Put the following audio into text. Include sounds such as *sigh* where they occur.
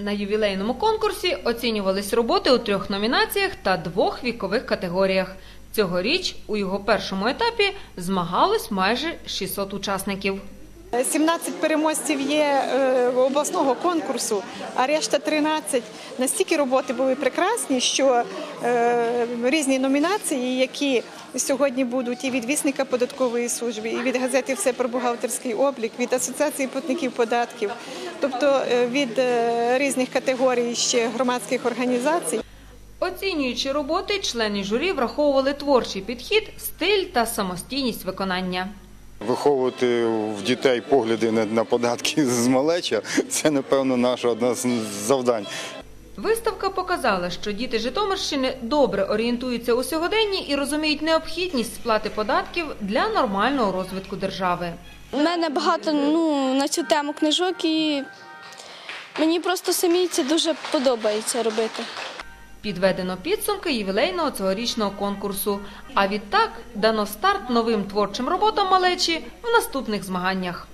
На ювілейному конкурсі оцінювались роботи у трьох номінаціях та двох вікових категоріях. Цьогоріч у його першому етапі змагались майже 600 учасників. 17 переможців є е, обласного конкурсу, а решта 13. Настільки роботи були прекрасні, що е, різні номінації, які сьогодні будуть і від вісника податкової служби, і від газети Все про бухгалтерський облік, від асоціації платників податків, тобто е, від різних категорій ще громадських організацій. Оцінюючи роботи, члени журі враховували творчий підхід, стиль та самостійність виконання. Виховувати в дітей погляди на, на податки *laughs* з малеча це, напевно, наше одне з завдань. Виставка показала, що діти Житомирщини добре орієнтуються у сьогоденні і розуміють необхідність сплати податків для нормального розвитку держави. У мене багато ну, на цю тему книжок і мені просто самі це дуже подобається робити. Підведено підсумки ювілейного цьогорічного конкурсу. А відтак дано старт новим творчим роботам малечі в наступних змаганнях.